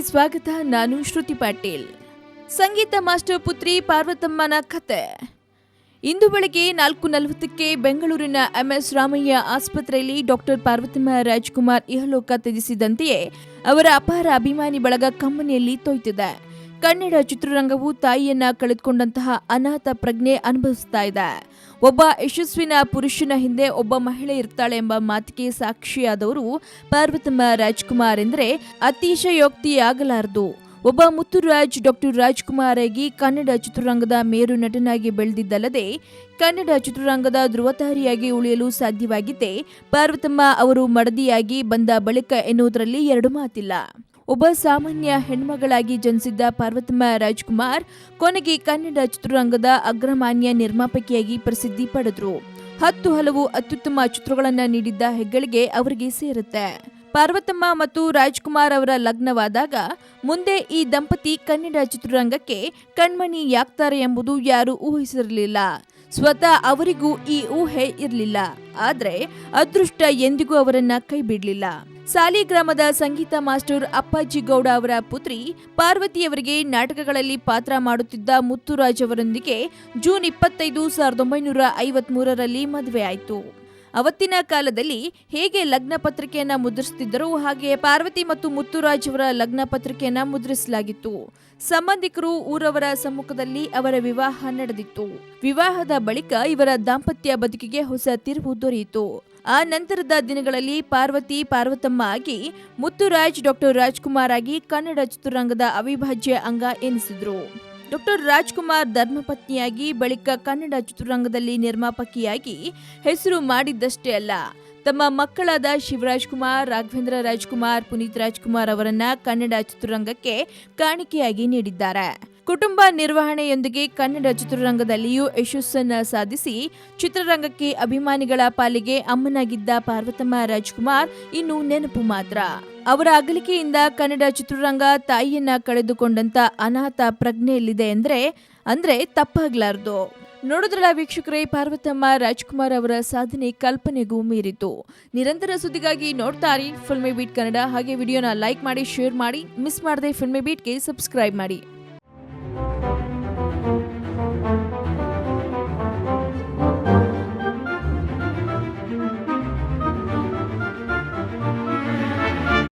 ಸ್ವಾಗತ, ನಾನು ಶ್ರುತಿ ಪಾಟೀಲ್. ಸಂಗೀತ ಮಾಸ್ಟರ್ ಪುತ್ರಿ ಪಾರ್ವತಮ್ಮನ ಕತೆ. ಇಂದು ಬೆಳಗ್ಗೆ ನಾಲ್ಕು ನಲವತ್ತಕ್ಕೆ ಬೆಂಗಳೂರಿನ ಎಂಎಸ್ ರಾಮಯ್ಯ ಆಸ್ಪತ್ರೆಯಲ್ಲಿ ಡಾಕ್ಟರ್ ಪಾರ್ವತಮ್ಮ ರಾಜ್ಕುಮಾರ್ ಇಹಲೋಕ ತ್ಯಜಿಸಿದಂತೆಯೇ ಅವರ ಅಪಾರ ಅಭಿಮಾನಿ ಬಳಗ ಕಂಬನಿಯಲ್ಲಿ ತೊಯ್ತಿದೆ. ಕನ್ನಡ ಚಿತ್ರರಂಗವು ತಾಯಿಯನ್ನ ಕಳೆದುಕೊಂಡಂತಹ ಅನಾಥ ಪ್ರಜ್ಞೆ ಅನುಭವಿಸ್ತಾ ಇದೆ. ಒಬ್ಬ ಯಶಸ್ವಿನ ಪುರುಷನ ಹಿಂದೆ ಒಬ್ಬ ಮಹಿಳೆ ಇರ್ತಾಳೆ ಎಂಬ ಮಾತಿಗೆ ಸಾಕ್ಷಿಯಾದವರು ಪಾರ್ವತಮ್ಮ ರಾಜ್ಕುಮಾರ್ ಎಂದರೆ ಅತಿಶಯೋಕ್ತಿಯಾಗಲಾರದು. ಒಬ್ಬ ಮುತ್ತುರಾಜ್ ಡಾಕ್ಟರ್ ರಾಜ್ಕುಮಾರ್ ಆಗಿ ಕನ್ನಡ ಚಿತ್ರರಂಗದ ಮೇರು ನಟನಾಗಿ ಬೆಳೆದಿದ್ದಲ್ಲದೆ, ಕನ್ನಡ ಚಿತ್ರರಂಗದ ಧ್ರುವತಾರಿಯಾಗಿ ಉಳಿಯಲು ಸಾಧ್ಯವಾಗಿದ್ದೆ ಪಾರ್ವತಮ್ಮ ಅವರು ಮಡದಿಯಾಗಿ ಬಂದ ಬಳಿಕ ಎನ್ನುವುದರಲ್ಲಿ ಎರಡು ಮಾತಿಲ್ಲ. ಒಬ್ಬ ಸಾಮಾನ್ಯ ಹೆಣ್ಮಗಳಾಗಿ ಜನಿಸಿದ್ದ ಪಾರ್ವತಮ್ಮ ರಾಜ್ಕುಮಾರ್ ಕೊನೆಗೆ ಕನ್ನಡ ಚಿತ್ರರಂಗದ ಅಗ್ರಮಾನ್ಯ ನಿರ್ಮಾಪಕಿಯಾಗಿ ಪ್ರಸಿದ್ಧಿ ಪಡೆದ್ರು. ಹತ್ತು ಹಲವು ಅತ್ಯುತ್ತಮ ಚಿತ್ರಗಳನ್ನ ನೀಡಿದ್ದ ಹೆಗ್ಗಳಿಗೆ ಅವರಿಗೆ ಸೇರುತ್ತೆ. ಪಾರ್ವತಮ್ಮ ಮತ್ತು ರಾಜ್ಕುಮಾರ್ ಅವರ ಲಗ್ನವಾದಾಗ ಮುಂದೆ ಈ ದಂಪತಿ ಕನ್ನಡ ಚಿತ್ರರಂಗಕ್ಕೆ ಕಣ್ಮಣಿ ಯಾಗ್ತಾರೆ ಎಂಬುದು ಯಾರೂ ಊಹಿಸಿರಲಿಲ್ಲ. ಸ್ವತಃ ಅವರಿಗೂ ಈ ಊಹೆ ಇರಲಿಲ್ಲ. ಆದರೆ ಅದೃಷ್ಟ ಎಂದಿಗೂ ಅವರನ್ನ ಕೈ ಬಿಡ್ಲಿಲ್ಲ. ಸಾಲಿಗ್ರಾಮದ ಸಂಗೀತ ಮಾಸ್ಟರ್ ಅಪ್ಪಾಜಿ ಗೌಡ ಅವರ ಪುತ್ರಿ ಪಾರ್ವತಿಯವರಿಗೆ ನಾಟಕಗಳಲ್ಲಿ ಪಾತ್ರ ಮಾಡುತ್ತಿದ್ದ ಮುತ್ತುರಾಜ್ ಅವರೊಂದಿಗೆ ಜೂನ್ ಇಪ್ಪತ್ತೈದು ಸಾವಿರದ ಒಂಬೈನೂರ ಐವತ್ಮೂರರಲ್ಲಿ ಮದುವೆ ಆಯಿತು. ಅವತ್ತಿನ ಕಾಲದಲ್ಲಿ ಹೇಗೆ ಲಗ್ನ ಪತ್ರಿಕೆಯನ್ನು ಮುದ್ರಿಸುತ್ತಿದ್ದರೋ ಹಾಗೆ ಪಾರ್ವತಿ ಮತ್ತು ಮುತ್ತುರಾಜ್ ಅವರ ಲಗ್ನ ಪತ್ರಿಕೆಯನ್ನು ಮುದ್ರಿಸಲಾಗಿತ್ತು. ಸಂಬಂಧಿಕರು ಊರವರ ಸಮ್ಮುಖದಲ್ಲಿ ಅವರ ವಿವಾಹ ನಡೆದಿತ್ತು. ವಿವಾಹದ ಬಳಿಕ ಇವರ ದಾಂಪತ್ಯ ಬದುಕಿಗೆ ಹೊಸ ತಿರುವು ದೊರೆಯಿತು. ಆ ನಂತರದ ದಿನಗಳಲ್ಲಿ ಪಾರ್ವತಿ, ಪಾರ್ವತಮ್ಮ ಆಗಿ ಮುತ್ತುರಾಜ್, ಡಾಕ್ಟರ್ ರಾಜ್ಕುಮಾರ್ ಆಗಿ ಕನ್ನಡ ಚಿತ್ರರಂಗದ ಅವಿಭಾಜ್ಯ ಅಂಗ ಎನಿಸಿದ್ರು. ಡಾಕ್ಟರ್ ರಾಜ್ಕುಮಾರ್ ಧರ್ಮಪತ್ನಿಯಾಗಿ, ಬಳಿಕ ಕನ್ನಡ ಚಿತ್ರರಂಗದಲ್ಲಿ ನಿರ್ಮಾಪಕಿಯಾಗಿ ಹೆಸರು ಮಾಡಿದ್ದಷ್ಟೇ ಅಲ್ಲ, ತಮ್ಮ ಮಕ್ಕಳಾದ ಶಿವರಾಜ್ ಕುಮಾರ್, ರಾಘವೇಂದ್ರ ರಾಜ್ಕುಮಾರ್, ಪುನೀತ್ ರಾಜ್ಕುಮಾರ್ ಅವರನ್ನ ಕನ್ನಡ ಚಿತ್ರರಂಗಕ್ಕೆ ಕಾಣಿಕೆಯಾಗಿ ನೀಡಿದ್ದಾರೆ. ಕುಟುಂಬ ನಿರ್ವಹಣೆಯೊಂದಿಗೆ ಕನ್ನಡ ಚಿತ್ರರಂಗದಲ್ಲಿಯೂ ಯಶಸ್ಸನ್ನು ಸಾಧಿಸಿ ಚಿತ್ರರಂಗಕ್ಕೆ ಅಭಿಮಾನಿಗಳ ಪಾಲಿಗೆ ಅಮ್ಮನಾಗಿದ್ದ ಪಾರ್ವತಮ್ಮ ರಾಜ್ಕುಮಾರ್ ಇನ್ನು ನೆನಪು ಮಾತ್ರ. ಅವರ ಅಗಲಿಕೆಯಿಂದ ಕನ್ನಡ ಚಿತ್ರರಂಗ ತಾಯಿಯನ್ನ ಕಳೆದುಕೊಂಡಂತ ಅನಾಥ ಪ್ರಜ್ಞೆಯಲ್ಲಿದೆ ಅಂದ್ರೆ ಅಂದ್ರೆ ತಪ್ಪಾಗ್ಲಾರ್ದು. ನೋಡಿದ್ರಲ್ಲ ವೀಕ್ಷಕರೇ, ಪಾರ್ವತಮ್ಮ ರಾಜ್ಕುಮಾರ್ ಅವರ ಸಾಧನೆ ಕಲ್ಪನೆಗೂ ಮೀರಿತು ನಿರಂತರ ಸುದ್ದಿಗಾಗಿ ನೋಡ್ತಾರಿ ಫಿಲ್ಮಿ ಬೀಟ್ ಕನ್ನಡ ಹಾಗೆ ವಿಡಿಯೋನ ಲೈಕ್ ಮಾಡಿ ಶೇರ್ ಮಾಡಿ ಮಿಸ್ ಮಾಡದೆ ಫಿಲ್ಮಿ ಬೀಟ್ಗೆ ಸಬ್ಸ್ಕ್ರೈಬ್ ಮಾಡಿ.